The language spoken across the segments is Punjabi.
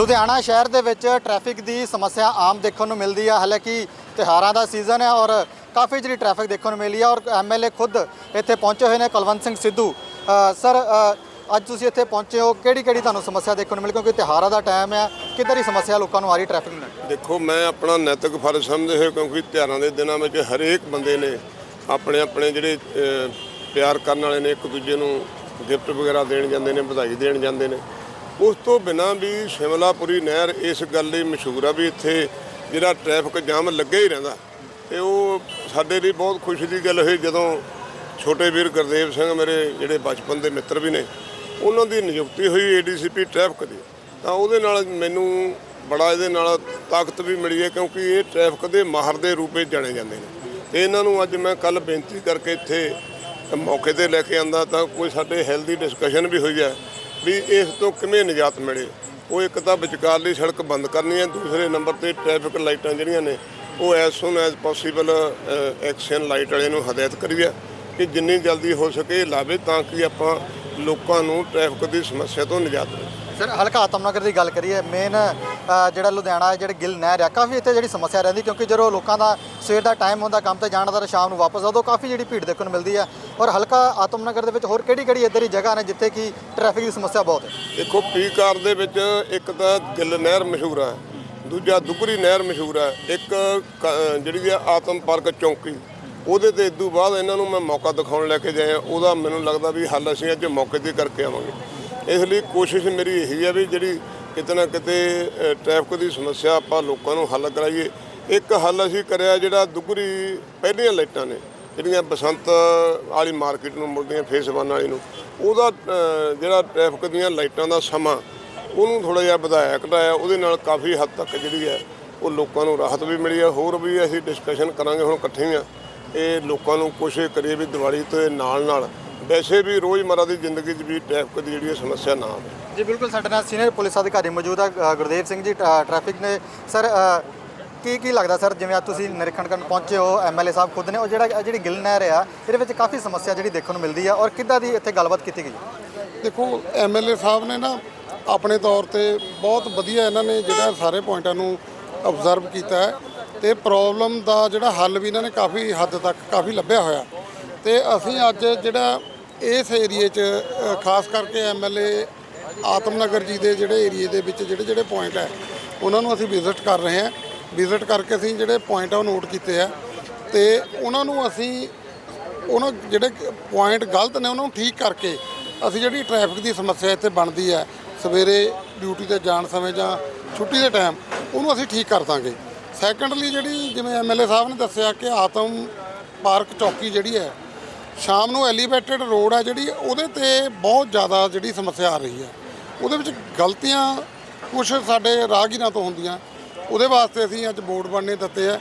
ਲੁਧਿਆਣਾ ਸ਼ਹਿਰ ਦੇ ਵਿੱਚ ਟ੍ਰੈਫਿਕ ਦੀ ਸਮੱਸਿਆ ਆਮ ਦੇਖਣ ਨੂੰ ਮਿਲਦੀ ਹੈ ਹਾਲਾਂਕਿ ਤਿਉਹਾਰਾਂ ਦਾ ਸੀਜ਼ਨ ਹੈ ਔਰ ਕਾਫੀ ਜਿਹੜੀ ਟ੍ਰੈਫਿਕ ਦੇਖਣ ਨੂੰ ਮਿਲੀ ਹੈ ਔਰ ਐਮਐਲਏ ਖੁਦ ਇੱਥੇ ਪਹੁੰਚੇ ਹੋਏ ਨੇ, ਕੁਲਵੰਤ ਸਿੰਘ ਸਿੱਧੂ। ਸਰ ਅੱਜ ਤੁਸੀਂ ਇੱਥੇ ਪਹੁੰਚੇ ਹੋ। ਕਿਹੜੀ ਕਿਹੜੀ ਤੁਹਾਨੂੰ ਸਮੱਸਿਆ ਦੇਖਣ ਨੂੰ ਮਿਲੀ? ਕਿਉਂਕਿ ਤਿਉਹਾਰਾਂ ਦਾ ਟਾਈਮ ਹੈ ਕਿੱਧਰ ਦੀ ਸਮੱਸਿਆ ਲੋਕਾਂ ਨੂੰ ਆ ਰਹੀ ਟ੍ਰੈਫਿਕ ਨੂੰ ਦੇਖੋ, ਮੈਂ ਆਪਣਾ ਨੈਤਿਕ ਫਰਜ਼ ਸਮਝਦੇ ਹੋਏ ਕਿਉਂਕਿ ਤਿਉਹਾਰਾਂ ਦੇ ਦਿਨਾਂ ਵਿੱਚ ਹਰੇਕ ਬੰਦੇ ਨੇ ਆਪਣੇ ਆਪਣੇ ਜਿਹੜੇ ਪਿਆਰ ਕਰਨ ਵਾਲੇ ਨੇ, ਇੱਕ ਦੂਜੇ ਨੂੰ ਗਿਫਟ ਵਗੈਰਾ ਦੇਣ ਜਾਂਦੇ ਨੇ, ਵਧਾਈ ਦੇਣ ਜਾਂਦੇ ਨੇ। ਉਸ ਤੋਂ ਬਿਨਾਂ ਵੀ ਸ਼ਿਮਲਾਪੁਰੀ ਨਹਿਰ ਇਸ ਗੱਲ ਲਈ ਮਸ਼ਹੂਰ ਆ ਵੀ ਇੱਥੇ ਜਿਹੜਾ ਟ੍ਰੈਫਿਕ ਜਾਮ ਲੱਗਿਆ ਹੀ ਰਹਿੰਦਾ। ਤੇ ਉਹ ਸਾਡੇ ਲਈ ਬਹੁਤ ਖੁਸ਼ੀ ਦੀ ਗੱਲ ਹੋਈ ਜਦੋਂ ਛੋਟੇ ਵੀਰ ਗੁਰਦੇਵ ਸਿੰਘ ਮੇਰੇ ਜਿਹੜੇ ਬਚਪਨ ਦੇ ਮਿੱਤਰ ਵੀ ਨੇ, ਉਹਨਾਂ ਦੀ ਨਿਯੁਕਤੀ ਹੋਈ ਏਡੀਸੀਪੀ ਟ੍ਰੈਫਿਕ ਦੀ। ਤਾਂ ਉਹਦੇ ਨਾਲ ਮੈਨੂੰ ਬੜਾ ਇਹਦੇ ਨਾਲ ਤਾਕਤ ਵੀ ਮਿਲੀ ਹੈ ਕਿਉਂਕਿ ਇਹ ਟ੍ਰੈਫਿਕ ਦੇ ਮਾਹਰ ਦੇ ਰੂਪ ਵਿੱਚ ਜਾਣੇ ਜਾਂਦੇ ਨੇ। ਤੇ ਇਹਨਾਂ ਨੂੰ ਅੱਜ ਮੈਂ ਕੱਲ ਬੇਨਤੀ ਕਰਕੇ ਇੱਥੇ ਮੌਕੇ ਤੇ ਲੈ ਕੇ ਆਂਦਾ ਤਾਂ ਕੋਈ ਸਾਡੇ ਹੈਲਦੀ ਡਿਸਕਸ਼ਨ ਵੀ ਹੋਈ ਹੈ। ਵੀ ਇਸ ਤੋਂ ਕਿਵੇਂ ਨਿਜਾਤ ਮਿਲੇ? ਉਹ ਇੱਕ ਤਾਂ ਵਿਚਕਾਰਲੀ ਸੜਕ ਬੰਦ ਕਰਨੀ ਹੈ, ਦੂਸਰੇ ਨੰਬਰ ਤੇ ਟ੍ਰੈਫਿਕ ਲਾਈਟਾਂ ਜਿਹੜੀਆਂ ਨੇ, ਉਹ as soon as possible action light ਵਾਲੇ ਨੂੰ ਹਦਾਇਤ ਕਰੀਏ ਕਿ ਜਿੰਨੀ ਜਲਦੀ ਹੋ ਸਕੇ ਇਹ ਲਾਵੇ ਤਾਂ ਕਿ ਆਪਾਂ ਲੋਕਾਂ ਨੂੰ ਟ੍ਰੈਫਿਕ ਦੀ ਸਮੱਸਿਆ ਤੋਂ ਨਿਜਾਤ ਮਿਲੇ। ਸਰ ਹਲਕਾ ਆਤਮਨਗਰ ਦੀ ਗੱਲ ਕਰੀਏ ਮੇਨ ਜਿਹੜਾ ਲੁਧਿਆਣਾ, ਜਿਹੜੇ ਗਿੱਲ ਨਹਿਰ ਆ, ਕਾਫੀ ਇੱਥੇ ਜਿਹੜੀ ਸਮੱਸਿਆ ਰਹਿੰਦੀ ਕਿਉਂਕਿ ਜਦੋਂ ਲੋਕਾਂ ਦਾ ਸਵੇਰ ਦਾ ਟਾਈਮ ਹੁੰਦਾ, ਕੰਮ ਤੇ ਜਾਣ ਦਾ ਸ਼ਾਮ ਨੂੰ ਵਾਪਸ ਆਉਦੋਂ ਕਾਫੀ ਜਿਹੜੀ ਭੀੜ ਦੇਖਣ ਨੂੰ ਮਿਲਦੀ ਹੈ ਔਰ ਹਲਕਾ ਆਤਮਨਗਰ ਦੇ ਵਿੱਚ ਹੋਰ ਕਿਹੜੀ ਕਿਹੜੀ ਇੱਧਰ ਦੀ ਜਗ੍ਹਾ ਨੇ ਜਿੱਥੇ ਕਿ ਟ੍ਰੈਫਿਕ ਦੀ ਸਮੱਸਿਆ ਬਹੁਤ ਹੈ? ਦੇਖੋ, ਪੀ ਕਾਰ ਦੇ ਵਿੱਚ ਇੱਕ ਤਾਂ ਗਿੱਲ ਨਹਿਰ ਮਸ਼ਹੂਰ ਹੈ ਦੂਜਾ ਦੁਗਰੀ ਨਹਿਰ ਮਸ਼ਹੂਰ ਹੈ ਇੱਕ ਕ- ਜਿਹੜੀ ਹੈ ਆਤਮ ਪਾਰਕ ਚੌਂਕੀ। ਉਹਦੇ ਤੇ ਇਦੋਂ ਬਾਅਦ ਇਹਨਾਂ ਨੂੰ ਮੈਂ ਮੌਕਾ ਦਿਖਾਉਣ ਲੈ ਕੇ ਜਾਇਆ, ਉਹਦਾ ਮੈਨੂੰ ਲੱਗਦਾ ਵੀ ਹੱਲ ਅਸੀਂ ਅੱਜ ਮੌਕੇ ਤੇ ਕਰਕੇ ਆਵਾਂਗੇ। ਇਸ ਲਈ ਕੋਸ਼ਿਸ਼ ਮੇਰੀ ਇਹੀ ਹੈ ਵੀ ਜਿਹੜੀ ਕਿਤੇ ਨਾ ਕਿਤੇ ਅ, ਟ੍ਰੈਫਿਕ ਦੀ ਸਮੱਸਿਆ ਆਪਾਂ ਲੋਕਾਂ ਨੂੰ ਹੱਲ ਕਰਾਈਏ। ਇੱਕ ਹੱਲ ਅਸੀਂ ਕਰਿਆ ਜਿਹੜਾ ਦੁਗਰੀ ਪਹਿਲੀਆਂ ਲਾਈਟਾਂ ਨੇ ਜਿਹੜੀਆਂ ਬਸੰਤ ਵਾਲੀ ਮਾਰਕੀਟ ਨੂੰ ਮੁੜਦੀਆਂ ਫੇਸ ਵਨ ਵਾਲੀ ਨੂੰ। ਉਹਦਾ ਜਿਹੜਾ ਟ੍ਰੈਫਿਕ ਦੀਆਂ ਲਾਈਟਾਂ ਦਾ ਸਮਾਂ ਉਹਨੂੰ ਥੋੜਾ ਜਿਹਾ ਵਧਾਇਆ ਘਟਾਇਆ ਉਹਦੇ ਨਾਲ ਕਾਫੀ ਹੱਦ ਤੱਕ ਜਿਹੜੀ ਹੈ ਉਹ ਲੋਕਾਂ ਨੂੰ ਰਾਹਤ ਵੀ ਮਿਲੀ ਹੈ। ਹੋਰ ਵੀ ਅਸੀਂ ਡਿਸਕਸ਼ਨ ਕਰਾਂਗੇ ਹੁਣ ਇਕੱਠੇ ਆ। ਇਹ ਲੋਕਾਂ ਨੂੰ ਕੋਸ਼ਿਸ਼ ਕਰੀਏ ਵੀ ਦੀਵਾਲੀ ਤੋਂ ਨਾਲ ਨਾਲ ਵੈਸੇ ਵੀ ਰੋਜ਼ਮਰਰਾ ਦੀ ਜ਼ਿੰਦਗੀ 'ਚ ਵੀ ਟ੍ਰੈਫਿਕ ਦੀ ਜਿਹੜੀ ਸਮੱਸਿਆ ਨਾ ਆਵੇ। ਜੀ ਬਿਲਕੁਲ ਸਾਡੇ ਨਾਲ ਸੀਨੀਅਰ ਪੁਲਿਸ ਅਧਿਕਾਰੀ ਮੌਜੂਦ ਆ ਗੁਰਦੇਵ ਸਿੰਘ ਜੀ ਅ, ਟ੍ਰੈਫਿਕ ਨੇ। ਸਰ ਕੀ ਕੀ ਲੱਗਦਾ ਸਰ ਜਿਵੇਂ ਅੱਜ ਤੁਸੀਂ ਨਿਰੀਖਣ ਕਰਨ ਪਹੁੰਚੇ ਹੋ ਐਮਐਲਏ ਸਾਹਿਬ ਖੁਦ ਨੇ ਉਹ ਜਿਹੜਾ ਜਿਹੜੀ ਗਿੱਲ ਨਹਿਰ ਆ ਇਹਦੇ ਵਿੱਚ ਕਾਫੀ ਸਮੱਸਿਆ ਜਿਹੜੀ ਦੇਖਣ ਨੂੰ ਮਿਲਦੀ ਆ ਔਰ ਕਿੱਦਾਂ ਦੀ ਇੱਥੇ ਗੱਲਬਾਤ ਕੀਤੀ ਗਈ? ਦੇਖੋ ਐਮਐਲਏ ਸਾਹਿਬ ਨੇ ਨਾ ਆਪਣੇ ਤੌਰ ਤੇ ਬਹੁਤ ਵਧੀਆ ਇਹਨਾਂ ਨੇ ਜਿਹੜਾ ਸਾਰੇ ਪੁਆਇੰਟਾਂ ਨੂੰ ਅਬਜ਼ਰਵ ਕੀਤਾ ਹੈ ਤੇ ਪ੍ਰੋਬਲਮ ਦਾ ਜਿਹੜਾ ਹੱਲ ਵੀ ਇਹਨਾਂ ਨੇ ਕਾਫੀ ਹੱਦ ਤੱਕ ਕਾਫੀ ਲੱਭਿਆ ਹੋਇਆ। ਤੇ ਅਸੀਂ ਅੱਜ ਜਿਹੜਾ ਇਸ ਏਰੀਏ 'ਚ ਖਾਸ ਕਰਕੇ ਐਮਐਲਏ ਆਤਮਨਗਰ ਜੀ ਦੇ ਜਿਹੜੇ ਏਰੀਏ ਦੇ ਵਿੱਚ ਜਿਹੜੇ ਜਿਹੜੇ ਪੁਆਇੰਟ ਹੈ, ਉਹਨਾਂ ਨੂੰ ਅਸੀਂ ਵਿਜ਼ਿਟ ਕਰ ਰਹੇ ਹਾਂ। ਵਿਜ਼ਿਟ ਕਰਕੇ ਅਸੀਂ ਜਿਹੜੇ ਪੁਆਇੰਟ ਆ ਉਹ ਨੋਟ ਕੀਤੇ ਆ। ਤੇ ਉਹਨਾਂ ਨੂੰ ਅਸੀਂ, ਉਹਨਾਂ ਜਿਹੜੇ ਪੁਆਇੰਟ ਗਲਤ ਨੇ, ਉਹਨਾਂ ਨੂੰ ਠੀਕ ਕਰਕੇ ਅਸੀਂ ਜਿਹੜੀ ਟ੍ਰੈਫਿਕ ਦੀ ਸਮੱਸਿਆ ਇੱਥੇ ਬਣਦੀ ਹੈ, ਸਵੇਰੇ ਡਿਊਟੀ ਤੇ ਜਾਣ ਸਮੇਂ ਜਾਂ ਛੁੱਟੀ ਦੇ ਟਾਈਮ ਉਹਨੂੰ ਅਸੀਂ ਠੀਕ ਕਰ ਦਾਂਗੇ। ਸੈਕੰਡਲੀ ਜਿਹੜੀ ਜਿਵੇਂ ਐਮਐਲਏ ਸਾਹਿਬ ਨੇ ਦੱਸਿਆ ਕਿ ਆਤਮ ਪਾਰਕ ਚੌਕੀ ਜਿਹੜੀ ਹੈ, ਸ਼ਾਮ ਨੂੰ ਐਲੀਵੇਟਡ ਰੋਡ ਹੈ ਜਿਹੜੀ, ਉਹਦੇ ਤੇ ਬਹੁਤ ਜ਼ਿਆਦਾ ਜਿਹੜੀ ਸਮੱਸਿਆ ਆ ਰਹੀ ਹੈ। ਉਹਦੇ ਵਿੱਚ ਗਲਤੀਆਂ ਕੁਝ ਸਾਡੇ ਰਾਹਗੀਰਾਂ ਤੋਂ ਹੁੰਦੀਆਂ। ਉਹਦੇ ਵਾਸਤੇ ਅਸੀਂ ਅੱਜ ਬੋਰਡ ਬਣਨੇ ਦਿੱਤੇ ਆ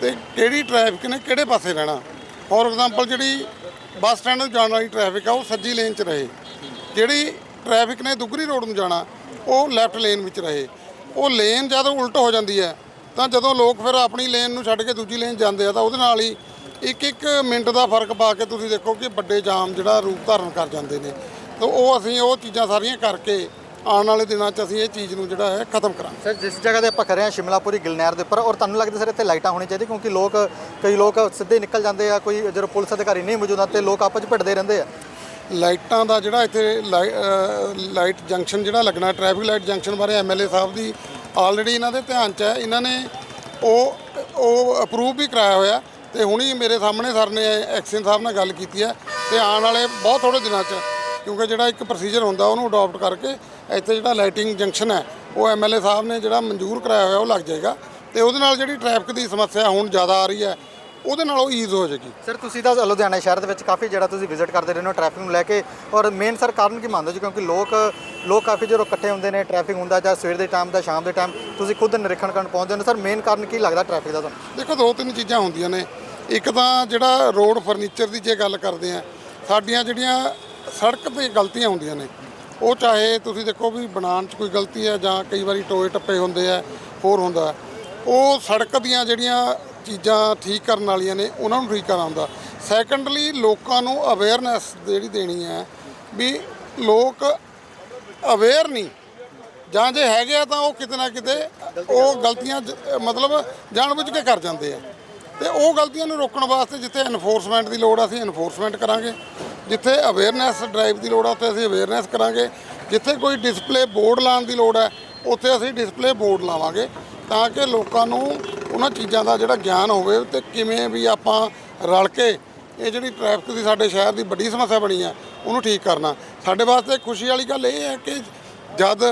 ਤੇ ਕਿਹੜੀ ਟ੍ਰੈਫਿਕ ਨੇ ਕਿਹੜੇ ਪਾਸੇ ਰਹਿਣਾ। ਫੋਰ ਐਗਜ਼ਾਮਪਲ ਜਿਹੜੀ ਬੱਸ ਸਟੈਂਡ ਨੂੰ ਜਾਣ ਵਾਲੀ ਟ੍ਰੈਫਿਕ ਆ, ਉਹ ਸੱਜੀ ਲੇਨ 'ਚ ਰਹੇ। ਜਿਹੜੀ ਟ੍ਰੈਫਿਕ ਨੇ ਦੁਗਰੀ ਰੋਡ ਨੂੰ ਜਾਣਾ, ਉਹ ਲੈਫਟ ਲੇਨ ਵਿੱਚ ਰਹੇ। ਉਹ ਲੇਨ ਜਦੋਂ ਉਲਟ ਹੋ ਜਾਂਦੀ ਹੈ, ਤਾਂ ਜਦੋਂ ਲੋਕ ਫਿਰ ਆਪਣੀ ਲੇਨ ਨੂੰ ਛੱਡ ਕੇ ਦੂਜੀ ਲੇਨ ਜਾਂਦੇ ਆ, ਤਾਂ ਉਹਦੇ ਨਾਲ ਹੀ ਇੱਕ ਇੱਕ ਮਿੰਟ ਦਾ ਫ਼ਰਕ ਪਾ ਕੇ ਤੁਸੀਂ ਦੇਖੋ ਕਿ ਵੱਡੇ ਜਾਮ ਜਿਹੜਾ ਰੂਪ ਧਾਰਨ ਕਰ ਜਾਂਦੇ ਨੇ। ਤਾਂ ਉਹ ਅਸੀਂ ਉਹ ਚੀਜ਼ਾਂ ਸਾਰੀਆਂ ਕਰਕੇ ਆਉਣ ਵਾਲੇ ਦਿਨਾਂ 'ਚ ਅਸੀਂ ਇਹ ਚੀਜ਼ ਨੂੰ ਜਿਹੜਾ ਹੈ ਖਤਮ ਕਰਾਂਗੇ। ਸਰ ਜਿਸ ਜਗ੍ਹਾ ਤੇ ਆਪਾਂ ਖੜੇ ਹਾਂ ਸ਼ਿਮਲਾਪੁਰੀ ਗਿੱਲ ਨਹਿਰ ਦੇ ਉੱਪਰ ਔਰ ਤੁਹਾਨੂੰ ਲੱਗਦਾ ਸਰ ਇੱਥੇ ਲਾਈਟਾਂ ਹੋਣੀ ਚਾਹੀਦੀ ਕਿਉਂਕਿ ਲੋਕ ਕਈ ਲੋਕ ਸਿੱਧੇ ਨਿਕਲ ਜਾਂਦੇ ਆ ਕੋਈ ਜਦੋਂ ਪੁਲਿਸ ਅਧਿਕਾਰੀ ਨਹੀਂ ਮੌਜੂਦ ਆ ਤੇ ਲੋਕ ਆਪਸ ਵਿੱਚ ਭਿੜਦੇ ਰਹਿੰਦੇ ਆ। ਲਾਈਟਾਂ ਦਾ ਜਿਹੜਾ ਇੱਥੇ ਲਾਈਟ ਜੰਕਸ਼ਨ ਜਿਹੜਾ ਲੱਗਣਾ ਟ੍ਰੈਫਿਕ ਲਾਈਟ ਜੰਕਸ਼ਨ ਬਾਰੇ ਐਮਐਲਏ ਸਾਹਿਬ ਦੀ ਆਲਰੇਡੀ ਇਹਨਾਂ ਦੇ ਧਿਆਨ 'ਚ ਹੈ। ਇਹਨਾਂ ਨੇ ਉਹ ਉਹ ਅਪਰੂਵ ਵੀ ਕਰਾਇਆ ਹੋਇਆ ਤੇ ਹੁਣੀ ਮੇਰੇ ਸਾਹਮਣੇ ਸਰ ਨੇ ਐਕਸ਼ਨ ਸਾਹਿਬ ਨਾਲ ਗੱਲ ਕੀਤੀ ਹੈ ਤੇ ਆਉਣ ਵਾਲੇ ਬਹੁਤ ਥੋੜੇ ਦਿਨਾਂ 'ਚ ਕਿਉਂਕਿ ਜਿਹੜਾ ਇੱਕ ਪ੍ਰੋਸੀਜਰ ਹੁੰਦਾ ਉਹਨੂੰ ਅਡਾਪਟ ਕਰਕੇ ਇੱਥੇ ਜਿਹੜਾ ਲਾਈਟਿੰਗ ਜੰਕਸ਼ਨ ਹੈ ਉਹ ਐਮਐਲਏ ਸਾਹਿਬ ਨੇ ਜਿਹੜਾ ਮਨਜ਼ੂਰ ਕਰਾਇਆ ਹੋਇਆ ਉਹ ਲੱਗ ਜਾਏਗਾ। ਤੇ ਉਹਦੇ ਨਾਲ ਜਿਹੜੀ ਟ੍ਰੈਫਿਕ ਦੀ ਸਮੱਸਿਆ ਹੁਣ ਜ਼ਿਆਦਾ ਆ ਰਹੀ ਹੈ ਉਹਦੇ ਨਾਲ ਉਹ ਈਜ਼ ਹੋ ਜਾਏਗੀ। ਸਰ ਤੁਸੀਂ ਤਾਂ ਲੁਧਿਆਣਾ ਸ਼ਹਿਰ ਦੇ ਵਿੱਚ ਕਾਫੀ ਜਿਹੜਾ ਤੁਸੀਂ ਵਿਜ਼ਿਟ ਕਰਦੇ ਰਹਿੰਦੇ ਹੋ ਟ੍ਰੈਫਿਕ ਨੂੰ ਲੈ ਕੇ ਔਰ ਮੇਨ ਸਰ ਕਾਰਨ ਕੀ ਮੰਨਦੇ ਜੀ? ਕਿਉਂਕਿ ਲੋਕ ਲੋਕ ਕਾਫੀ ਜਦੋਂ ਇਕੱਠੇ ਹੁੰਦੇ ਨੇ ਟ੍ਰੈਫਿਕ ਹੁੰਦਾ ਜਾਂ ਸਵੇਰ ਦੇ ਟਾਈਮ ਦਾ ਸ਼ਾਮ ਦੇ ਟਾਈਮ ਤੁਸੀਂ ਖੁਦ ਨਿਰੀਖਣ ਕਰਨ ਪਹੁੰਚਦੇ ਹੋ। ਸਰ ਮੇਨ ਕਾਰਨ ਕੀ ਲੱਗਦਾ ਟ੍ਰੈਫਿਕ ਦਾ ਤੁਹਾਨੂੰ? ਦੇਖੋ ਦੋ ਤਿੰਨ ਚੀਜ਼ਾਂ ਹੁੰਦੀਆਂ ਨੇ। ਇੱਕ ਤਾਂ ਜਿਹੜਾ ਰੋਡ ਫਰਨੀਚਰ ਦੀ ਜੇ ਗੱਲ ਕਰਦੇ ਆ ਸਾਡੀਆਂ ਜਿਹੜੀਆਂ ਸੜਕ ਤੇ ਗਲਤੀਆਂ ਹੁੰਦੀਆਂ ਨੇ। ਉਹ ਚਾਹੇ ਤੁਸੀਂ ਦੇਖੋ ਵੀ ਬਣਾਉਣ 'ਚ ਕੋਈ ਗਲਤੀ ਹੈ ਜਾਂ ਕਈ ਵਾਰੀ ਟੋਏ ਟੱਪੇ ਹੁੰਦੇ ਆ, ਹੋਰ ਹੁੰਦਾ ਉਹ ਸੜਕ ਦੀਆਂ ਜਿਹੜੀਆਂ ਚੀਜ਼ਾਂ ਠੀਕ ਕਰਨ ਵਾਲੀਆਂ ਨੇ, ਉਹਨਾਂ ਨੂੰ ਠੀਕ ਕਰਾਉਂਦਾ ਹੁੰਦਾ ਸੈਕੰਡਲੀ ਲੋਕਾਂ ਨੂੰ ਅਵੇਅਰਨੈਸ ਜਿਹੜੀ ਦੇਣੀ ਹੈ ਵੀ ਲੋਕ ਅਵੇਅਰ ਨਹੀਂ। ਜਾਂ ਜੇ ਹੈਗੇ ਆ ਤਾਂ ਉਹ ਕਿਤੇ ਨਾ ਕਿਤੇ ਉਹ ਗਲਤੀਆਂ ਜ- ਮਤਲਬ ਜਾਣਬੁੱਝ ਕੇ ਕਰ ਜਾਂਦੇ ਆ। ਤੇ ਉਹ ਗਲਤੀਆਂ ਨੂੰ ਰੋਕਣ ਵਾਸਤੇ ਜਿੱਥੇ ਐਨਫੋਰਸਮੈਂਟ ਦੀ ਲੋੜ ਆ, ਅਸੀਂ ਐਨਫੋਰਸਮੈਂਟ ਕਰਾਂਗੇ। ਜਿੱਥੇ ਅਵੇਅਰਨੈਸ ਡਰਾਈਵ ਦੀ ਲੋੜ ਆ, ਉੱਥੇ ਅਸੀਂ ਅਵੇਅਰਨੈਸ ਕਰਾਂਗੇ। ਜਿੱਥੇ ਕੋਈ ਡਿਸਪਲੇ ਬੋਰਡ ਲਾਉਣ ਦੀ ਲੋੜ ਹੈ ਉੱਥੇ ਅਸੀਂ ਡਿਸਪਲੇ ਬੋਰਡ ਲਾਵਾਂਗੇ ਤਾਂ ਕਿ ਲੋਕਾਂ ਨੂੰ ਉਹਨਾਂ ਚੀਜ਼ਾਂ ਦਾ ਜਿਹੜਾ ਗਿਆਨ ਹੋਵੇ ਤੇ ਕਿਵੇਂ ਵੀ ਆਪਾਂ ਰਲ ਕੇ ਇਹ ਜਿਹੜੀ ਟ੍ਰੈਫਿਕ ਦੀ ਸਾਡੇ ਸ਼ਹਿਰ ਦੀ ਵੱਡੀ ਸਮੱਸਿਆ ਬਣੀ ਹੈ ਉਹਨੂੰ ਠੀਕ ਕਰਨਾ। ਸਾਡੇ ਵਾਸਤੇ ਖੁਸ਼ੀ ਵਾਲੀ ਗੱਲ ਇਹ ਹੈ ਕਿ ਜਦ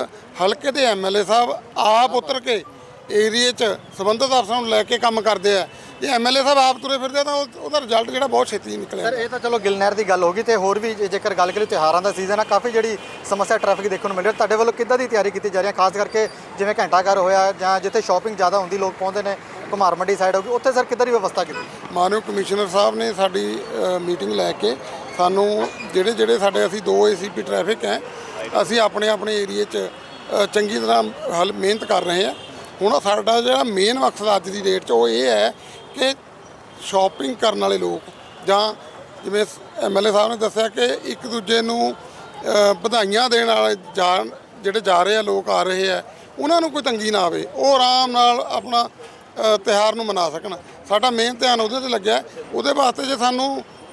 ਹਲਕੇ ਦੇ ਐਮਐਲਏ ਸਾਹਿਬ ਆਪ ਉਤਰ ਕੇ ਏਰੀਏ 'ਚ ਸੰਬੰਧਿਤ ਅਫਸਰਾਂ ਨੂੰ ਲੈ ਕੇ ਕੰਮ ਕਰਦੇ ਆ ਜੇ ਐਮਐਲਏ ਸਾਹਿਬ ਆਪ ਤੁਰੇ ਫਿਰਦੇ ਆ ਤਾਂ ਉਹ- ਉਹਦਾ ਰਿਜ਼ਲਟ ਜਿਹੜਾ ਬਹੁਤ ਛੇਤੀ ਨਿਕਲਿਆ। ਸਰ ਇਹ ਤਾਂ ਚਲੋ ਗਿਲਨਹਿਰ ਦੀ ਗੱਲ ਹੋ ਗਈ ਤੇ ਹੋਰ ਵੀ ਜੇ- ਜੇਕਰ ਗੱਲ ਕਰੀਏ ਤਿਉਹਾਰਾਂ ਦਾ ਸੀਜ਼ਨ ਆ ਕਾਫੀ ਜਿਹੜੀ ਸਮੱਸਿਆ ਟ੍ਰੈਫਿਕ ਦੇਖਣ ਨੂੰ ਮਿਲ ਰਹੀ ਹੈ। ਤੁਹਾਡੇ ਵੱਲੋਂ ਕਿੱਦਾਂ ਦੀ ਤਿਆਰੀ ਕੀਤੀ ਜਾ ਰਹੀ ਹੈ? ਖਾਸ ਕਰਕੇ ਜਿਵੇਂ ਘੰਟਾ ਘਰ ਹੋਇਆ ਜਾਂ ਜਿੱਥੇ ਸ਼ਾਪਿੰਗ ਜ਼ਿਆਦਾ ਹੁੰਦੀ ਲੋਕ ਪਹੁੰਚਦੇ ਨੇ ਕੁਮਾਰ ਮੰਡੀ ਸਾਈਡ ਹੋ ਗਈ ਉੱਥੇ ਸਰ ਕਿੱਦਾਂ ਦੀ ਵਿਵਸਥਾ ਕੀਤੀ? ਮਾਨਯੋਗ ਕਮਿਸ਼ਨਰ ਸਾਹਿਬ ਨੇ ਸਾਡੀ ਮੀਟਿੰਗ ਲੈ ਕੇ ਸਾਨੂੰ ਜਿਹੜੇ ਜਿਹੜੇ ਸਾਡੇ ਅਸੀਂ ਦੋ ਏਸੀਪੀ ਟ੍ਰੈਫਿਕ ਹੈ ਅਸੀਂ ਆਪਣੇ ਆਪਣੇ ਏਰੀਏ 'ਚ ਅ, ਚੰਗੀ ਤਰ੍ਹਾਂ ਹਲ ਮਿਹਨਤ ਕਰ ਰਹੇ ਹਾਂ। ਹੁਣ ਸਾਡਾ ਜਿਹੜਾ ਮੇਨ ਮਕਸਦ ਅੱਜ ਦੀ ਡੇਟ 'ਚ ਉਹ ਇਹ ਹੈ ਕਿ ਸ਼ਾਪਿੰਗ ਕਰਨ ਵਾਲੇ ਲੋਕ ਜਾਂ ਜਿਵੇਂ ਐਮਐਲਏ ਸਾਹਿਬ ਨੇ ਦੱਸਿਆ ਕਿ ਇੱਕ ਦੂਜੇ ਨੂੰ ਵਧਾਈਆਂ ਦੇਣ ਵਾਲੇ ਜਾਣ ਜਿਹੜੇ ਜਾ ਰਹੇ ਆ ਲੋਕ ਆ ਰਹੇ ਆ ਉਹਨਾਂ ਨੂੰ ਕੋਈ ਤੰਗੀ ਨਾ ਆਵੇ ਉਹ ਆਰਾਮ ਨਾਲ ਆਪਣਾ ਅ, ਤਿਉਹਾਰ ਨੂੰ ਮਨਾ ਸਕਣ। ਸਾਡਾ ਮੇਨ ਧਿਆਨ ਉਹਦੇ ਤੇ ਲੱਗਿਆ। ਉਹਦੇ ਵਾਸਤੇ ਜੇ ਸਾਨੂੰ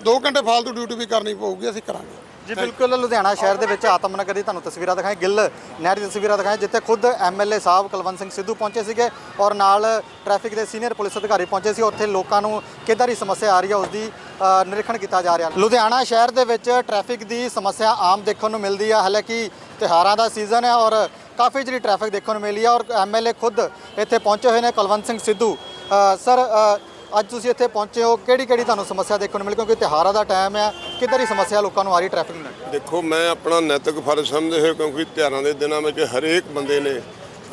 2 ਘੰਟੇ ਫਾਲਤੂ ਡਿਊਟੀ ਵੀ ਕਰਨੀ ਪਊਗੀ ਅਸੀਂ ਕਰਾਂਗੇ। ਜੀ, ਬਿਲਕੁਲ, ਲੁਧਿਆਣਾ ਸ਼ਹਿਰ ਦੇ ਵਿੱਚ ਆਤਮਨਗਰ ਦੀ ਤੁਹਾਨੂੰ ਤਸਵੀਰਾਂ ਦਿਖਾਏ ਗਿੱਲ ਨਹਿਰ ਦੀ ਤਸਵੀਰਾਂ ਦਿਖਾਏ ਜਿੱਥੇ ਖੁਦ ਐਮਐਲਏ ਸਾਹਿਬ ਕੁਲਵੰਤ ਸਿੰਘ ਸਿੱਧੂ ਪਹੁੰਚੇ ਸੀਗੇ ਔਰ ਨਾਲ ਟ੍ਰੈਫਿਕ ਦੇ ਸੀਨੀਅਰ ਪੁਲਿਸ ਅਧਿਕਾਰੀ ਪਹੁੰਚੇ ਸੀ। ਉੱਥੇ ਲੋਕਾਂ ਨੂੰ ਕਿੱਦਾਂ ਦੀ ਸਮੱਸਿਆ ਆ ਰਹੀ ਹੈ ਉਸ ਦੀ ਨਿਰੀਖਣ ਕੀਤਾ ਜਾ ਰਿਹਾ। ਲੁਧਿਆਣਾ ਸ਼ਹਿਰ ਦੇ ਵਿੱਚ ਟ੍ਰੈਫਿਕ ਦੀ ਸਮੱਸਿਆ ਆਮ ਦੇਖਣ ਨੂੰ ਮਿਲਦੀ ਹੈ ਹਾਲਾਂਕਿ ਤਿਉਹਾਰਾਂ ਦਾ ਸੀਜ਼ਨ ਹੈ ਔਰ ਕਾਫੀ ਜਿਹੜੀ ਟ੍ਰੈਫਿਕ ਦੇਖਣ ਨੂੰ ਮਿਲੀ ਹੈ ਔਰ ਐਮਐਲਏ ਖੁਦ ਇੱਥੇ ਪਹੁੰਚੇ ਹੋਏ ਨੇ ਕੁਲਵੰਤ ਸਿੰਘ ਸਿੱਧੂ। ਸਰ ਅੱਜ ਤੁਸੀਂ ਇੱਥੇ ਪਹੁੰਚੇ ਹੋ, ਕਿਹੜੀ ਕਿਹੜੀ ਤੁਹਾਨੂੰ ਸਮੱਸਿਆ ਦੇਖਣ ਨੂੰ ਮਿਲੀ? ਕਿਉਂਕਿ ਤਿਉਹਾਰਾਂ ਦਾ ਟਾਈਮ ਹੈ ਕਿੱਦਾਂ ਦੀ ਸਮੱਸਿਆ ਲੋਕਾਂ ਨੂੰ ਆ ਰਹੀ ਟ੍ਰੈਫਿਕ ਨੂੰ ਲੈ ਕੇ? ਦੇਖੋ, ਮੈਂ ਆਪਣਾ ਨੈਤਿਕ ਫਰਜ਼ ਸਮਝਦੇ ਹੋਏ ਕਿਉਂਕਿ ਤਿਉਹਾਰਾਂ ਦੇ ਦਿਨਾਂ ਵਿੱਚ ਹਰੇਕ ਬੰਦੇ ਨੇ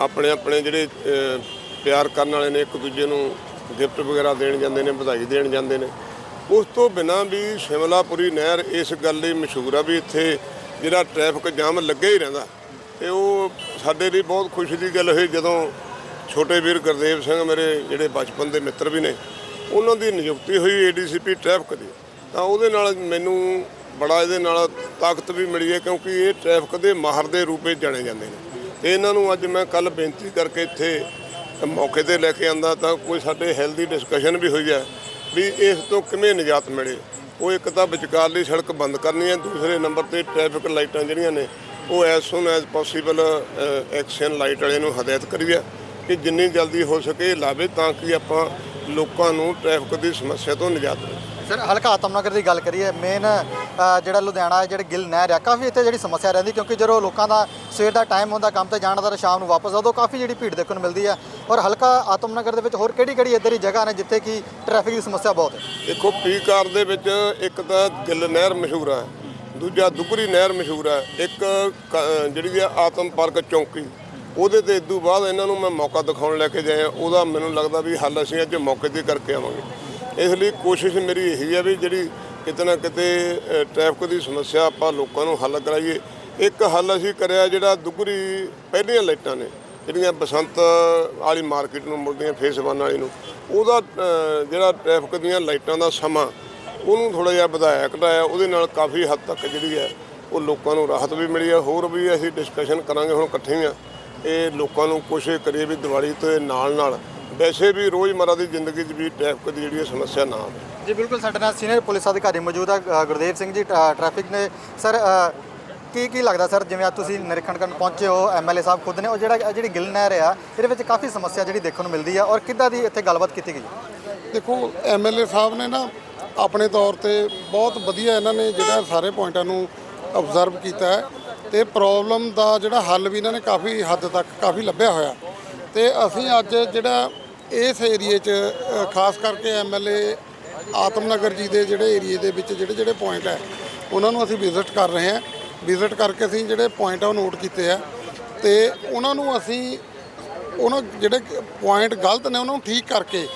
ਆਪਣੇ ਆਪਣੇ ਜਿਹੜੇ ਪਿਆਰ ਕਰਨ ਵਾਲੇ ਨੇ, ਇੱਕ ਦੂਜੇ ਨੂੰ ਗਿਫਟ ਵਗੈਰਾ ਦੇਣ ਜਾਂਦੇ ਨੇ, ਵਧਾਈ ਦੇਣ ਜਾਂਦੇ ਨੇ। ਉਸ ਤੋਂ ਬਿਨਾਂ ਵੀ ਸ਼ਿਮਲਾਪੁਰੀ ਨਹਿਰ ਇਸ ਗੱਲ ਲਈ ਮਸ਼ਹੂਰ ਆ ਵੀ ਇੱਥੇ ਜਿਹੜਾ ਟ੍ਰੈਫਿਕ ਜਾਮ ਲੱਗੇ ਹੀ ਰਹਿੰਦਾ। ਤੇ ਉਹ ਸਾਡੇ ਲਈ ਬਹੁਤ ਖੁਸ਼ੀ ਦੀ ਗੱਲ ਹੋਈ ਜਦੋਂ ਛੋਟੇ ਵੀਰ ਗੁਰਦੇਵ ਸਿੰਘ, ਮੇਰੇ ਜਿਹੜੇ ਬਚਪਨ ਦੇ ਮਿੱਤਰ ਵੀ ਨੇ ਉਹਨਾਂ ਦੀ ਨਿਯੁਕਤੀ ਹੋਈ ਏਡੀਸੀਪੀ ਟ੍ਰੈਫਿਕ ਦੀ। ਤਾਂ ਉਹਦੇ ਨਾਲ ਮੈਨੂੰ ਬੜਾ ਇਹਦੇ ਨਾਲ ਤਾਕਤ ਵੀ ਮਿਲੀ ਹੈ ਕਿਉਂਕਿ ਇਹ ਟ੍ਰੈਫਿਕ ਦੇ ਮਾਹਰ ਦੇ ਰੂਪ ਵਿੱਚ ਜਾਣੇ ਜਾਂਦੇ ਨੇ। ਤੇ ਇਹਨਾਂ ਨੂੰ ਅੱਜ ਮੈਂ ਕੱਲ ਬੇਨਤੀ ਕਰਕੇ ਇੱਥੇ ਮੌਕੇ ਤੇ ਲੈ ਕੇ ਆਂਦਾ ਤਾਂ ਕੋਈ ਸਾਡੇ ਹੈਲਦੀ ਡਿਸਕਸ਼ਨ ਵੀ ਹੋਈ ਹੈ ਵੀ ਇਸ ਤੋਂ ਕਿਵੇਂ ਨਿਜਾਤ ਮਿਲੇ। ਉਹ ਇੱਕ ਤਾਂ ਵਿਚਕਾਰਲੀ ਸੜਕ ਬੰਦ ਕਰਨੀ ਹੈ, ਦੂਸਰੇ ਨੰਬਰ ਤੇ ਟ੍ਰੈਫਿਕ ਲਾਈਟਾਂ ਜਿਹੜੀਆਂ ਨੇ, ਉਹ as soon as possible action light ਵਾਲੇ ਨੂੰ ਹਦਾਇਤ ਕਰੀਏ ਕਿ ਜਿੰਨੀ ਜਲਦੀ ਹੋ ਸਕੇ ਲਾਵੇ ਤਾਂ ਕਿ ਆਪਾਂ ਲੋਕਾਂ ਨੂੰ ਟ੍ਰੈਫਿਕ ਦੀ ਸਮੱਸਿਆ ਤੋਂ ਨਿਜਾਤ ਮਿਲੇ। ਸਰ ਹਲਕਾ ਆਤਮਨਗਰ ਦੀ ਗੱਲ ਕਰੀਏ ਮੇਨ ਜਿਹੜਾ ਲੁਧਿਆਣਾ ਜਿਹੜੇ ਗਿੱਲ ਨਹਿਰ ਆ ਕਾਫੀ ਇੱਥੇ ਜਿਹੜੀ ਸਮੱਸਿਆ ਰਹਿੰਦੀ ਕਿਉਂਕਿ ਜਦੋਂ ਲੋਕਾਂ ਦਾ ਸਵੇਰ ਦਾ ਟਾਈਮ ਹੁੰਦਾ ਕੰਮ ਤੇ ਜਾਣ ਦਾ ਤੇ ਸ਼ਾਮ ਨੂੰ ਵਾਪਸ ਆਉਦੋਂ ਕਾਫੀ ਜਿਹੜੀ ਭੀੜ ਦੇਖਣ ਨੂੰ ਮਿਲਦੀ ਹੈ ਔਰ ਹਲਕਾ ਆਤਮਨਗਰ ਦੇ ਵਿੱਚ ਹੋਰ ਕਿਹੜੀ ਕਿਹੜੀ ਇੱਧਰ ਦੀ ਜਗ੍ਹਾ ਨੇ ਜਿੱਥੇ ਕਿ ਟ੍ਰੈਫਿਕ ਦੀ ਸਮੱਸਿਆ ਬਹੁਤ ਹੈ? ਦੇਖੋ ਪੀ ਕਾਰ ਦੇ ਵਿੱਚ ਇੱਕ ਤਾਂ ਗਿੱਲ ਨਹਿਰ ਮਸ਼ਹੂਰ ਹੈ ਦੂਜਾ ਦੁਗਰੀ ਨਹਿਰ ਮਸ਼ਹੂਰ ਹੈ ਇੱਕ ਕ- ਜਿਹੜੀ ਆਤਮ ਪਾਰਕ ਚੌਂਕੀ। ਉਹਦੇ ਤੇ ਇਦੋਂ ਬਾਅਦ ਇਹਨਾਂ ਨੂੰ ਮੈਂ ਮੌਕਾ ਦਿਖਾਉਣ ਲੈ ਕੇ ਜਾਇਆ। ਉਹਦਾ ਮੈਨੂੰ ਲੱਗਦਾ ਵੀ ਹੱਲ ਅਸੀਂ ਅੱਜ ਮੌਕੇ ਤੇ ਕਰਕੇ ਆਵਾਂਗੇ। ਇਸ ਲਈ ਕੋਸ਼ਿਸ਼ ਮੇਰੀ ਇਹੀ ਹੈ ਵੀ ਜਿਹੜੀ ਕਿਤੇ ਨਾ ਕਿਤੇ ਅ, ਟ੍ਰੈਫਿਕ ਦੀ ਸਮੱਸਿਆ ਆਪਾਂ ਲੋਕਾਂ ਨੂੰ ਹੱਲ ਕਰਾਈਏ। ਇੱਕ ਹੱਲ ਅਸੀਂ ਕਰਿਆ ਜਿਹੜਾ ਦੁਗਰੀ ਪਹਿਲੀਆਂ ਲਾਈਟਾਂ ਨੇ ਜਿਹੜੀਆਂ ਬਸੰਤ ਵਾਲੀ ਮਾਰਕੀਟ ਨੂੰ ਮੁੜਦੀਆਂ ਫੇਸ ਵਨ ਵਾਲੀ ਨੂੰ। ਉਹਦਾ ਜਿਹੜਾ ਟ੍ਰੈਫਿਕ ਦੀਆਂ ਲਾਈਟਾਂ ਦਾ ਸਮਾਂ ਉਹਨੂੰ ਥੋੜਾ ਜਿਹਾ ਵਧਾਇਆ ਘਟਾਇਆ। ਉਹਦੇ ਨਾਲ ਕਾਫੀ ਹੱਦ ਤੱਕ ਜਿਹੜੀ ਹੈ ਉਹ ਲੋਕਾਂ ਨੂੰ ਰਾਹਤ ਵੀ ਮਿਲੀ ਹੈ। ਹੋਰ ਵੀ ਅਸੀਂ ਡਿਸਕਸ਼ਨ ਕਰਾਂਗੇ ਹੁਣ ਇਕੱਠੇ ਆ। ਇਹ ਲੋਕਾਂ ਨੂੰ ਕੋਸ਼ਿਸ਼ ਕਰੀਏ ਵੀ ਦੀਵਾਲੀ ਤੋਂ ਨਾਲ ਨਾਲ ਵੈਸੇ ਵੀ ਰੋਜ਼ਮਰਰਾ ਦੀ ਜ਼ਿੰਦਗੀ 'ਚ ਵੀ ਟ੍ਰੈਫਿਕ ਦੀ ਜਿਹੜੀ ਹੈ ਸਮੱਸਿਆ ਨਾ ਆਵੇ। ਜੀ ਬਿਲਕੁਲ ਸਾਡੇ ਨਾਲ ਸੀਨੀਅਰ ਪੁਲਿਸ ਅਧਿਕਾਰੀ ਮੌਜੂਦ ਆ ਅ, ਗੁਰਦੇਵ ਸਿੰਘ ਜੀ ਅ, ਟ੍ਰੈਫਿਕ ਨੇ। ਸਰ ਅ, ਕੀ ਕੀ ਲੱਗਦਾ ਸਰ ਜਿਵੇਂ ਅੱਜ ਤੁਸੀਂ ਨਿਰੀਖਣ ਕਰਨ ਪਹੁੰਚੇ ਹੋ ਐਮਐਲਏ ਸਾਹਿਬ ਖੁਦ ਨੇ ਉਹ ਜਿਹੜਾ ਜਿਹੜੀ ਗਿੱਲ ਨਹਿਰ ਆ ਇਹਦੇ ਵਿੱਚ ਕਾਫੀ ਸਮੱਸਿਆ ਜਿਹੜੀ ਦੇਖਣ ਨੂੰ ਮਿਲਦੀ ਆ ਔਰ ਕਿੱਦਾਂ ਦੀ ਇੱਥੇ ਗੱਲਬਾਤ ਕੀਤੀ ਗਈ? ਦੇਖੋ ਐਮਐਲਏ ਸਾਹਿਬ ਨੇ ਨਾ ਆਪਣੇ ਤੌਰ ਤੇ ਬਹੁਤ ਵਧੀਆ ਇਹਨਾਂ ਨੇ ਜਿਹੜਾ ਸਾਰੇ ਪੁਆਇੰਟਾਂ ਨੂੰ ਆਬਜ਼ਰਵ ਕੀਤਾ ਹੈ। ਤੇ ਪ੍ਰੋਬਲਮ ਦਾ ਜਿਹੜਾ ਹੱਲ ਵੀ ਇਹਨਾਂ ਨੇ ਕਾਫੀ ਹੱਦ ਤੱਕ ਕਾਫੀ ਲੱਭਿਆ ਹੋਇਆ। ਤੇ ਅਸੀਂ ਅੱਜ ਜਿਹੜਾ ਇਸ ਏਰੀਏ 'ਚ ਖਾਸ ਕਰਕੇ ਐਮਐਲਏ ਆਤਮਨਗਰ ਜੀ ਦੇ ਜਿਹੜੇ ਏਰੀਏ ਦੇ ਵਿੱਚ ਜਿਹੜੇ ਜਿਹੜੇ ਪੁਆਇੰਟ ਹੈ, ਉਹਨਾਂ ਨੂੰ ਅਸੀਂ ਵਿਜ਼ਿਟ ਕਰ ਰਹੇ ਹਾਂ। ਵਿਜ਼ਿਟ ਕਰਕੇ ਅਸੀਂ ਜਿਹੜੇ ਪੁਆਇੰਟ ਆ ਉਹ ਨੋਟ ਕੀਤੇ ਆ। ਤੇ ਉਹਨਾਂ ਨੂੰ ਅਸੀਂ, ਉਹਨਾਂ ਜਿਹੜੇ ਪੁਆਇੰਟ ਗਲਤ ਨੇ, ਉਹਨਾਂ ਨੂੰ ਠੀਕ ਕਰਕੇ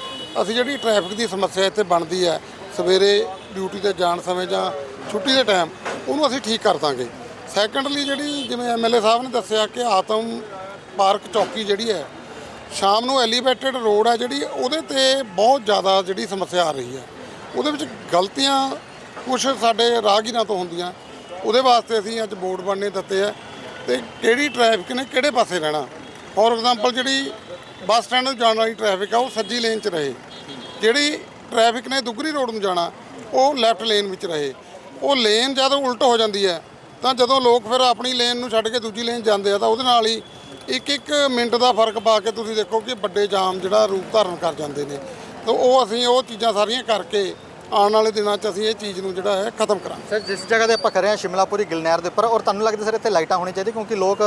ਅਸੀਂ ਜਿਹੜੀ ਟ੍ਰੈਫਿਕ ਦੀ ਸਮੱਸਿਆ ਇੱਥੇ ਬਣਦੀ ਹੈ, ਸਵੇਰੇ ਡਿਊਟੀ ਤੇ ਜਾਣ ਸਮੇਂ ਜਾਂ ਛੁੱਟੀ ਦੇ ਟਾਈਮ ਉਹਨੂੰ ਅਸੀਂ ਠੀਕ ਕਰ ਦਾਂਗੇ। ਸੈਕੰਡਲੀ ਜਿਹੜੀ ਜਿਵੇਂ ਐਮਐਲਏ ਸਾਹਿਬ ਨੇ ਦੱਸਿਆ ਕਿ ਆਤਮ ਪਾਰਕ ਚੌਕੀ ਜਿਹੜੀ ਹੈ, ਸ਼ਾਮ ਨੂੰ ਐਲੀਵੇਟਡ ਰੋਡ ਹੈ ਜਿਹੜੀ, ਉਹਦੇ ਤੇ ਬਹੁਤ ਜ਼ਿਆਦਾ ਜਿਹੜੀ ਸਮੱਸਿਆ ਆ ਰਹੀ ਹੈ। ਉਹਦੇ ਵਿੱਚ ਗਲਤੀਆਂ ਕੁਝ ਸਾਡੇ ਰਾਹਗੀਰਾਂ ਤੋਂ ਹੁੰਦੀਆਂ। ਉਹਦੇ ਵਾਸਤੇ ਅਸੀਂ ਅੱਜ ਬੋਰਡ ਬਣਨੇ ਦਿੱਤੇ ਆ ਤੇ ਕਿਹੜੀ ਟ੍ਰੈਫਿਕ ਨੇ ਕਿਹੜੇ ਪਾਸੇ ਰਹਿਣਾ। ਫੋਰ ਐਗਜ਼ਾਮਪਲ ਜਿਹੜੀ ਬੱਸ ਸਟੈਂਡ ਨੂੰ ਜਾਣ ਵਾਲੀ ਟ੍ਰੈਫਿਕ ਆ, ਉਹ ਸੱਜੀ ਲੇਨ 'ਚ ਰਹੇ। ਜਿਹੜੀ ਟ੍ਰੈਫਿਕ ਨੇ ਦੁਗਰੀ ਰੋਡ ਨੂੰ ਜਾਣਾ, ਉਹ ਲੈਫਟ ਲੇਨ ਵਿੱਚ ਰਹੇ। ਉਹ ਲੇਨ ਜਦੋਂ ਉਲਟ ਹੋ ਜਾਂਦੀ ਹੈ। ਤਾਂ ਜਦੋਂ ਲੋਕ ਫਿਰ ਆਪਣੀ ਲੇਨ ਨੂੰ ਛੱਡ ਕੇ ਦੂਜੀ ਲੇਨ ਜਾਂਦੇ ਆ ਤਾਂ ਉਹਦੇ ਨਾਲ ਹੀ ਇੱਕ ਇੱਕ ਮਿੰਟ ਦਾ ਫ਼ਰਕ ਪਾ ਕੇ ਤੁਸੀਂ ਦੇਖੋ ਕਿ ਵੱਡੇ ਜਾਮ ਜਿਹੜਾ ਰੂਪ ਧਾਰਨ ਕਰ ਜਾਂਦੇ ਨੇ। ਤਾਂ ਉਹ ਅਸੀਂ ਉਹ ਚੀਜ਼ਾਂ ਸਾਰੀਆਂ ਕਰਕੇ ਆਉਣ ਵਾਲੇ ਦਿਨਾਂ 'ਚ ਅਸੀਂ ਇਹ ਚੀਜ਼ ਨੂੰ ਜਿਹੜਾ ਹੈ ਖਤਮ ਕਰਾਂਗੇ। ਸਰ ਜਿਸ ਜਗ੍ਹਾ ਤੇ ਆਪਾਂ ਖੜੇ ਹਾਂ ਸ਼ਿਮਲਾਪੁਰੀ ਗਿਲਨਹਿਰ ਦੇ ਉੱਪਰ ਔਰ ਤੁਹਾਨੂੰ ਲੱਗਦਾ ਸਰ ਇੱਥੇ ਲਾਈਟਾਂ ਹੋਣੀ ਚਾਹੀਦੀ ਕਿਉਂਕਿ ਲੋਕ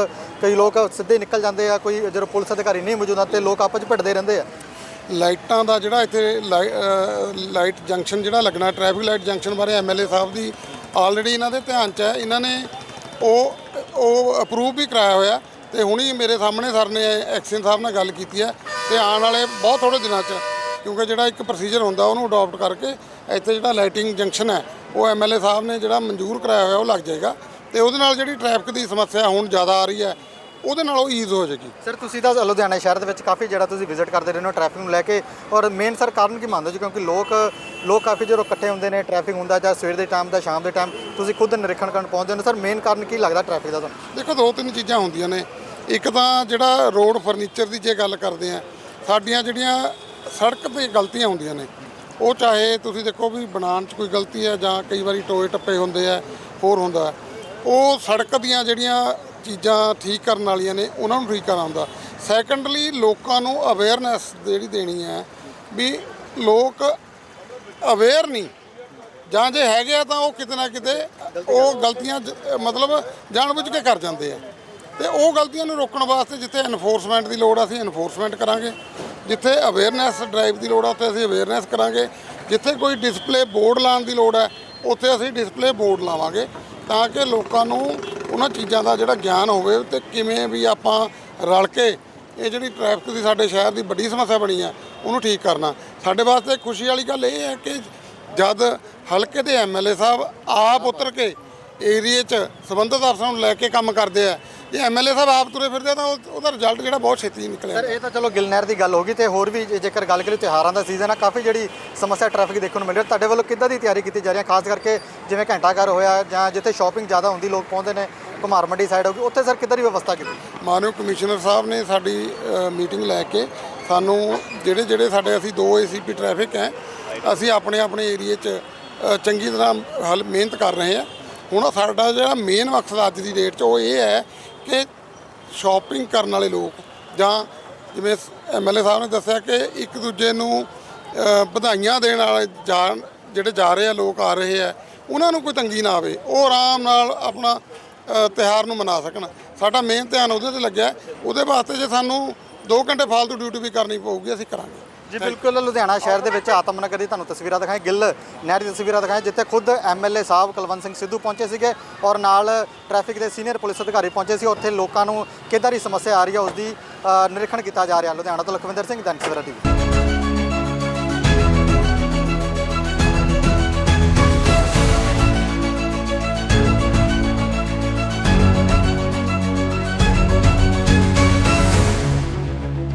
ਕਈ ਲੋਕ ਸਿੱਧੇ ਨਿਕਲ ਜਾਂਦੇ ਆ ਕੋਈ ਜਦੋਂ ਪੁਲਿਸ ਅਧਿਕਾਰੀ ਨਹੀਂ ਮੌਜੂਦ ਆ ਤੇ ਲੋਕ ਆਪਸ ਵਿੱਚ ਭਿੜਦੇ ਰਹਿੰਦੇ ਆ। ਲਾਈਟਾਂ ਦਾ ਜਿਹੜਾ ਇੱਥੇ ਲਾਈਟ ਜੰਕਸ਼ਨ ਜਿਹੜਾ ਲੱਗਣਾ ਟ੍ਰੈਫਿਕ ਲਾਈਟ ਜੰਕਸ਼ਨ ਬਾਰੇ ਐਮਐਲਏ ਸਾਹਿਬ ਦੀ ਆਲਰੇਡੀ ਇਹਨਾਂ ਦੇ ਧਿਆਨ 'ਚ ਹੈ, ਇਹਨਾਂ ਨੇ ਉਹ ਉਹ ਅਪਰੂਵ ਵੀ ਕਰਾਇਆ ਹੋਇਆ ਤੇ ਹੁਣੀ ਮੇਰੇ ਸਾਹਮਣੇ ਸਰ ਨੇ ਐਕਸ਼ਨ ਸਾਹਿਬ ਨਾਲ ਗੱਲ ਕੀਤੀ ਹੈ ਤੇ ਆਉਣ ਵਾਲੇ ਬਹੁਤ ਥੋੜੇ ਦਿਨਾਂ 'ਚ, ਕਿਉਂਕਿ ਜਿਹੜਾ ਇੱਕ ਪ੍ਰੋਸੀਜਰ ਹੁੰਦਾ ਉਹਨੂੰ ਅਡਾਪਟ ਕਰਕੇ ਇੱਥੇ ਜਿਹੜਾ ਲਾਈਟਿੰਗ ਜੰਕਸ਼ਨ ਹੈ, ਉਹ ਐਮਐਲਏ ਸਾਹਿਬ ਨੇ ਜਿਹੜਾ ਮਨਜ਼ੂਰ ਕਰਾਇਆ ਹੋਇਆ ਉਹ ਲੱਗ ਜਾਏਗਾ ਤੇ ਉਹਦੇ ਨਾਲ ਜਿਹੜੀ ਟ੍ਰੈਫਿਕ ਦੀ ਸਮੱਸਿਆ ਹੁਣ ਜ਼ਿਆਦਾ ਆ ਰਹੀ ਹੈ ਉਹਦੇ ਨਾਲ ਉਹ ਈਜ਼ ਹੋ ਜਾਏਗੀ। ਸਰ ਤੁਸੀਂ ਤਾਂ ਲੁਧਿਆਣਾ ਸ਼ਹਿਰ ਦੇ ਵਿੱਚ ਕਾਫੀ ਜਿਹੜਾ ਤੁਸੀਂ ਵਿਜ਼ਿਟ ਕਰਦੇ ਰਹਿੰਦੇ ਹੋ ਟ੍ਰੈਫਿਕ ਨੂੰ ਲੈ ਕੇ ਔਰ ਮੇਨ ਸਰ ਕਾਰਨ ਕੀ ਮੰਨਦੇ ਹੋ ਕਿਉਂਕਿ ਲੋਕ ਲੋਕ ਕਾਫੀ ਜਦੋਂ ਇਕੱਠੇ ਹੁੰਦੇ ਨੇ ਟ੍ਰੈਫਿਕ ਹੁੰਦਾ ਜਾਂ ਸਵੇਰ ਦੇ ਟਾਈਮ ਦਾ ਸ਼ਾਮ ਦੇ ਟਾਈਮ ਤੁਸੀਂ ਖੁਦ ਨਿਰੀਖਣ ਕਰਨ ਪਹੁੰਚਦੇ ਹੋ। ਸਰ ਮੇਨ ਕਾਰਨ ਕੀ ਲੱਗਦਾ ਟ੍ਰੈਫਿਕ ਦਾ ਤੁਹਾਨੂੰ? ਦੇਖੋ ਦੋ ਤਿੰਨ ਚੀਜ਼ਾਂ ਹੁੰਦੀਆਂ ਨੇ। ਇੱਕ ਤਾਂ ਜਿਹੜਾ ਰੋਡ ਫਰਨੀਚਰ ਦੀ ਜੇ ਗੱਲ ਕਰਦੇ ਆ ਸਾਡੀਆਂ ਜਿਹੜੀਆਂ ਸੜਕ ਤੇ ਗਲਤੀਆਂ ਹੁੰਦੀਆਂ ਨੇ ਉਹ ਚਾਹੇ ਤੁਸੀਂ ਦੇਖੋ ਵੀ ਬਣਾਉਣ 'ਚ ਕੋਈ ਗਲਤੀ ਹੈ ਜਾਂ ਕਈ ਵਾਰੀ ਟੋਏ ਟੱਪੇ ਹੁੰਦੇ ਆ ਹੋਰ ਹੁੰਦਾ। ਉਹ ਸੜਕ ਦੀਆਂ ਜਿਹੜੀਆਂ ਚੀਜ਼ਾਂ ਠੀਕ ਕਰਨ ਵਾਲੀਆਂ ਨੇ, ਉਹਨਾਂ ਨੂੰ ਠੀਕ ਕਰਾਉਂਦਾ ਹੁੰਦਾ ਸੈਕੰਡਲੀ ਲੋਕਾਂ ਨੂੰ ਅਵੇਅਰਨੈਸ ਜਿਹੜੀ ਦੇਣੀ ਹੈ ਵੀ ਲੋਕ ਅਵੇਅਰ ਨਹੀਂ। ਜਾਂ ਜੇ ਹੈਗੇ ਆ ਤਾਂ ਉਹ ਕਿਤੇ ਨਾ ਕਿਤੇ ਉਹ ਗਲਤੀਆਂ ਜ- ਮਤਲਬ ਜਾਣਬੁੱਝ ਕੇ ਕਰ ਜਾਂਦੇ ਆ। ਤੇ ਉਹ ਗਲਤੀਆਂ ਨੂੰ ਰੋਕਣ ਵਾਸਤੇ ਜਿੱਥੇ ਐਨਫੋਰਸਮੈਂਟ ਦੀ ਲੋੜ ਆ, ਅਸੀਂ ਐਨਫੋਰਸਮੈਂਟ ਕਰਾਂਗੇ। ਜਿੱਥੇ ਅਵੇਅਰਨੈਸ ਡਰਾਈਵ ਦੀ ਲੋੜ ਆ, ਉੱਥੇ ਅਸੀਂ ਅਵੇਅਰਨੈਸ ਕਰਾਂਗੇ। ਜਿੱਥੇ ਕੋਈ ਡਿਸਪਲੇ ਬੋਰਡ ਲਾਉਣ ਦੀ ਲੋੜ ਹੈ ਉੱਥੇ ਅਸੀਂ ਡਿਸਪਲੇ ਬੋਰਡ ਲਾਵਾਂਗੇ। ਤਾਂ ਕਿ ਲੋਕਾਂ ਨੂੰ ਉਹਨਾਂ ਚੀਜ਼ਾਂ ਦਾ ਜਿਹੜਾ ਗਿਆਨ ਹੋਵੇ ਤੇ ਕਿਵੇਂ ਵੀ ਆਪਾਂ ਰਲ ਕੇ ਇਹ ਜਿਹੜੀ ਟ੍ਰੈਫਿਕ ਦੀ ਸਾਡੇ ਸ਼ਹਿਰ ਦੀ ਵੱਡੀ ਸਮੱਸਿਆ ਬਣੀ ਹੈ ਉਹਨੂੰ ਠੀਕ ਕਰਨਾ। ਸਾਡੇ ਵਾਸਤੇ ਖੁਸ਼ੀ ਵਾਲੀ ਗੱਲ ਇਹ ਹੈ ਕਿ ਜਦ ਹਲਕੇ ਦੇ ਐਮਐਲਏ ਸਾਹਿਬ ਆਪ ਉਤਰ ਕੇ ਏਰੀਏ 'ਚ ਸੰਬੰਧਿਤ ਅਫਸਰਾਂ ਨੂੰ ਲੈ ਕੇ ਕੰਮ ਕਰਦੇ ਆ ਜੇ ਐਮਐਲਏ ਸਾਹਿਬ ਆਪ ਤੁਰੇ ਫਿਰਦੇ ਆ ਤਾਂ ਉਹ- ਉਹਦਾ ਰਿਜ਼ਲਟ ਜਿਹੜਾ ਬਹੁਤ ਛੇਤੀ ਨਿਕਲਿਆ। ਸਰ ਇਹ ਤਾਂ ਚਲੋ ਗਿਲਨਹਿਰ ਦੀ ਗੱਲ ਹੋ ਗਈ ਤੇ ਹੋਰ ਵੀ ਜੇ- ਜੇਕਰ ਗੱਲ ਕਰੀਏ ਤਿਉਹਾਰਾਂ ਦਾ ਸੀਜ਼ਨ ਆ ਕਾਫੀ ਜਿਹੜੀ ਸਮੱਸਿਆ ਟ੍ਰੈਫਿਕ ਦੇਖਣ ਨੂੰ ਮਿਲ ਰਹੀ ਹੈ। ਤੁਹਾਡੇ ਵੱਲੋਂ ਕਿੱਦਾਂ ਦੀ ਤਿਆਰੀ ਕੀਤੀ ਜਾ ਰਹੀ ਹੈ? ਖਾਸ ਕਰਕੇ ਜਿਵੇਂ ਘੰਟਾ ਘਰ ਹੋਇਆ ਜਾਂ ਜਿੱਥੇ ਸ਼ਾਪਿੰਗ ਜ਼ਿਆਦਾ ਹੁੰਦੀ ਲੋਕ ਪਹੁੰਚਦੇ ਨੇ ਕੁਮਾਰ ਮੰਡੀ ਸਾਈਡ ਹੋ ਗਈ ਉੱਥੇ ਸਰ ਕਿੱਦਾਂ ਦੀ ਵਿਵਸਥਾ ਕੀਤੀ? ਮਾਨਯੋਗ ਕਮਿਸ਼ਨਰ ਸਾਹਿਬ ਨੇ ਸਾਡੀ ਮੀਟਿੰਗ ਲੈ ਕੇ ਸਾਨੂੰ ਜਿਹੜੇ ਜਿਹੜੇ ਸਾਡੇ ਅਸੀਂ ਦੋ ਏਸੀਪੀ ਟ੍ਰੈਫਿਕ ਹੈ ਅਸੀਂ ਆਪਣੇ ਆਪਣੇ ਏਰੀਏ 'ਚ ਅ, ਚੰਗੀ ਤਰ੍ਹਾਂ ਹਲ ਮਿਹਨਤ ਕਰ ਰਹੇ ਹਾਂ। ਹੁਣ ਸਾਡਾ ਜਿਹੜਾ ਮੇਨ ਮਕਸਦ ਅੱਜ ਦੀ ਡੇਟ 'ਚ ਉਹ ਇਹ ਹੈ ਕਿ ਸ਼ਾਪਿੰਗ ਕਰਨ ਵਾਲੇ ਲੋਕ ਜਾਂ ਜਿਵੇਂ ਐਮਐਲਏ ਸਾਹਿਬ ਨੇ ਦੱਸਿਆ ਕਿ ਇੱਕ ਦੂਜੇ ਨੂੰ ਵਧਾਈਆਂ ਦੇਣ ਵਾਲੇ ਜਾਣ ਜਿਹੜੇ ਜਾ ਰਹੇ ਆ ਲੋਕ ਆ ਰਹੇ ਆ ਉਹਨਾਂ ਨੂੰ ਕੋਈ ਤੰਗੀ ਨਾ ਆਵੇ ਉਹ ਆਰਾਮ ਨਾਲ ਆਪਣਾ ਅ, ਤਿਉਹਾਰ ਨੂੰ ਮਨਾ ਸਕਣ। ਸਾਡਾ ਮੇਨ ਧਿਆਨ ਉਹਦੇ ਤੇ ਲੱਗਿਆ। ਉਹਦੇ ਵਾਸਤੇ ਜੇ ਸਾਨੂੰ 2 ਘੰਟੇ ਫਾਲਤੂ ਡਿਊਟੀ ਵੀ ਕਰਨੀ ਪਊਗੀ ਅਸੀਂ ਕਰਾਂਗੇ। ਜੀ, ਬਿਲਕੁਲ, ਲੁਧਿਆਣਾ ਸ਼ਹਿਰ ਦੇ ਵਿੱਚ ਆਤਮ ਨਗਰ ਦੀ ਤੁਹਾਨੂੰ ਤਸਵੀਰਾਂ ਦਿਖਾਏ ਗਿੱਲ ਨਹਿਰ ਦੀ ਤਸਵੀਰਾਂ ਦਿਖਾਏ ਜਿੱਥੇ ਖੁਦ ਐਮਐਲਏ ਸਾਹਿਬ ਕੁਲਵੰਤ ਸਿੰਘ ਸਿੱਧੂ ਪਹੁੰਚੇ ਸੀਗੇ ਔਰ ਨਾਲ ਟ੍ਰੈਫਿਕ ਦੇ ਸੀਨੀਅਰ ਪੁਲਿਸ ਅਧਿਕਾਰੀ ਪਹੁੰਚੇ ਸੀ। ਉੱਥੇ ਲੋਕਾਂ ਨੂੰ ਕਿੱਦਾਂ ਦੀ ਸਮੱਸਿਆ ਆ ਰਹੀ ਹੈ ਉਸ ਦੀ ਨਿਰੀਖਣ ਕੀਤਾ ਜਾ ਰਿਹਾ ਲੁਧਿਆਣਾ ਤੋਂ ਲਖਵਿੰਦਰ ਸਿੰਘ ਦਨਸਵਰਾ ਟੀਵੀ।